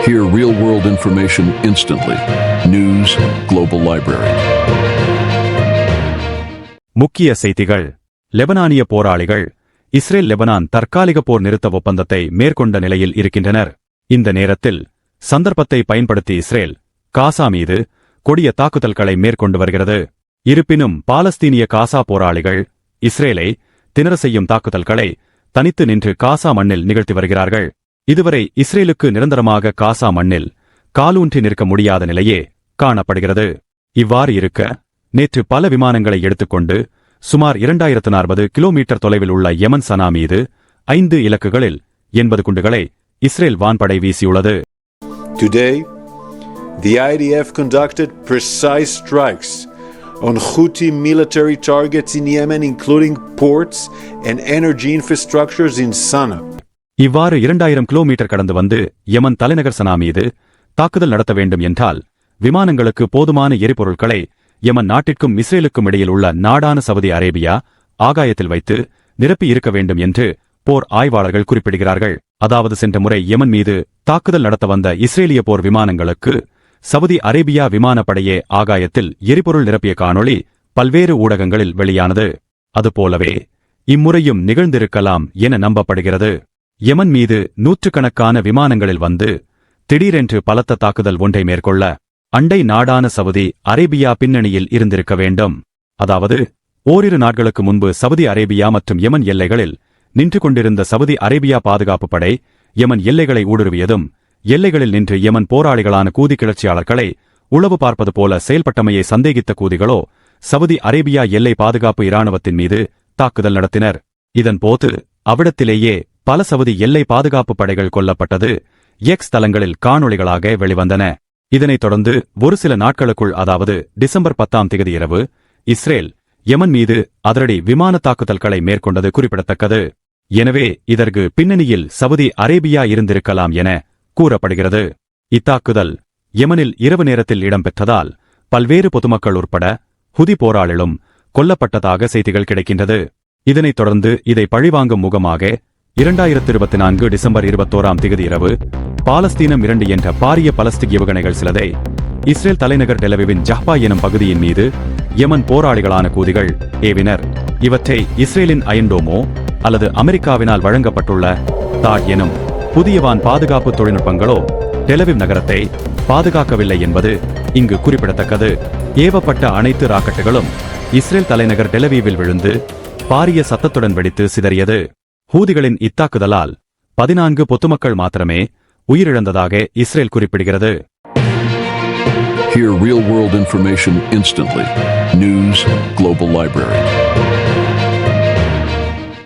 Hear real world information instantly. News Global Library. முக்கிய செய்திகள் லெபனானிய போராளிகள் இஸ்ரேல் லெபனான் தற்காலிக போர் நிறுத்த ஒப்பந்தத்தை மேற்கொண்ட நிலையில் இருக்கின்றனர் இந்த நேரத்தில் சந்தர்ப்பத்தை பயன்படுத்தி இஸ்ரேல் காசா மீது கொடிய தாக்குதல்களை மேற்கொண்டு வருகிறது இருப்பினும் பாலஸ்தீனிய காசா போராளிகள் இஸ்ரேலை திணற செய்யும் தாக்குதல்களை தனித்து நின்று காசா மண்ணில் நிகழ்த்தி வருகிறார்கள் இதுவரை இஸ்ரேலுக்கு நிரந்தரமாக காசா மண்ணில் காலூன்றி நிற்க முடியாத நிலையே காணப்படுகிறது இவ்வாறு இருக்க நேற்று பல விமானங்களை எடுத்துக்கொண்டு சுமார் இரண்டாயிரத்து நாற்பது கிலோமீட்டர் தொலைவில் உள்ள யமன் சனா மீது ஐந்து இலக்குகளில் எண்பது குண்டுகளை இஸ்ரேல் வான்படை வீசியுள்ளது Today, the IDF conducted precise strikes on Houthi military targets in Yemen, including ports and energy infrastructures in Sana'a. இவ்வாறு இரண்டாயிரம் கிலோமீட்டர் கடந்து வந்து யமன் தலைநகர் சனா மீது தாக்குதல் நடத்த வேண்டும் என்றால் விமானங்களுக்கு போதுமான எரிபொருட்களை யமன் நாட்டிற்கும் இஸ்ரேலுக்கும் இடையில் உள்ள நாடான சவுதி அரேபியா ஆகாயத்தில் வைத்து நிரப்பி இருக்க வேண்டும் என்று போர் ஆய்வாளர்கள் குறிப்பிடுகிறார்கள். அதாவது சென்ற முறை யமன் மீது தாக்குதல் நடத்த வந்த இஸ்ரேலிய போர் விமானங்களுக்கு சவுதி அரேபியா விமானப்படையே ஆகாயத்தில் எரிபொருள் நிரப்பிய காணொளி பல்வேறு ஊடகங்களில் வெளியானது. அதுபோலவே இம்முறையும் நிகழ்ந்திருக்கலாம் என நம்பப்படுகிறது. யமன் மீது நூற்றுக்கணக்கான விமானங்களில் வந்து திடீரென்று பலத்த தாக்குதல் ஒன்றை மேற்கொள்ள அண்டை நாடான சவுதி அரேபியா பின்னணியில் இருந்திருக்க வேண்டும். அதாவது ஓரிரு நாட்களுக்கு முன்பு சவுதி அரேபியா மற்றும் யமன் எல்லைகளில் நின்று கொண்டிருந்த சவுதி அரேபியா பாதுகாப்பு படை யமன் எல்லைகளை ஊடுருவியதும் எல்லைகளில் நின்று யமன் போராளிகளான கூதி கிளர்ச்சியாளர்களை உளவு பார்ப்பது போல செயல்பட்டமையை சந்தேகித்த கூதிகளோ சவுதி அரேபியா எல்லை பாதுகாப்பு இராணுவத்தின் மீது தாக்குதல் நடத்தினர். இதன்போது அவ்விடத்திலேயே பல சவுதி எல்லை பாதுகாப்பு படைகள் கொல்லப்பட்டது. எக்ஸ் தளங்களில் காணொளிகளாக வெளிவந்தன. இதனைத் தொடர்ந்து ஒரு சில நாட்களுக்குள் அதாவது டிசம்பர் பத்தாம் தேதி இரவு இஸ்ரேல் யமன் மீது அதிரடி விமான தாக்குதல்களை மேற்கொண்டது குறிப்பிடத்தக்கது. எனவே இதற்கு பின்னணியில் சவுதி அரேபியா இருந்திருக்கலாம் என கூறப்படுகிறது. இத்தாக்குதல் யமனில் இரவு நேரத்தில் இடம்பெற்றதால் பல்வேறு பொதுமக்கள் உட்பட ஹுதி போராளிலும் கொல்லப்பட்டதாக செய்திகள் கிடைக்கின்றது. இதனைத் தொடர்ந்து இதை பழிவாங்கும் முகமாக இரண்டாயிரத்து இருபத்தி நான்கு டிசம்பர் இருபத்தோராம் தேதி இரவு பாலஸ்தீனம் இரண்டு என்ற பாரிய பலஸ்டிக் ஏவுகணைகள் சிலதை இஸ்ரேல் தலைநகர் டெலவிவின் ஜஹ்பா எனும் பகுதியின் மீது யமன் போராளிகளான கூதிகள் ஏவினர். இவற்றை இஸ்ரேலின் அயன்டோமோ அல்லது அமெரிக்காவினால் வழங்கப்பட்டுள்ள தாட் எனும் புதியவான் பாதுகாப்பு தொழில்நுட்பங்களோ டெலவிவ் நகரத்தை பாதுகாக்கவில்லை என்பது இங்கு குறிப்பிடத்தக்கது. ஏவப்பட்ட அனைத்து ராக்கெட்டுகளும் இஸ்ரேல் தலைநகர் டெலவீவில் விழுந்து பாரிய சத்தத்துடன் வெடித்து சிதறியது. ஹூதிகளின் இத்தாக்குதலால் பதினான்கு பொதுமக்கள் மாத்திரமே உயிரிழந்ததாக இஸ்ரேல் குறிப்பிடுகிறது Hear real world information instantly. News Global Library.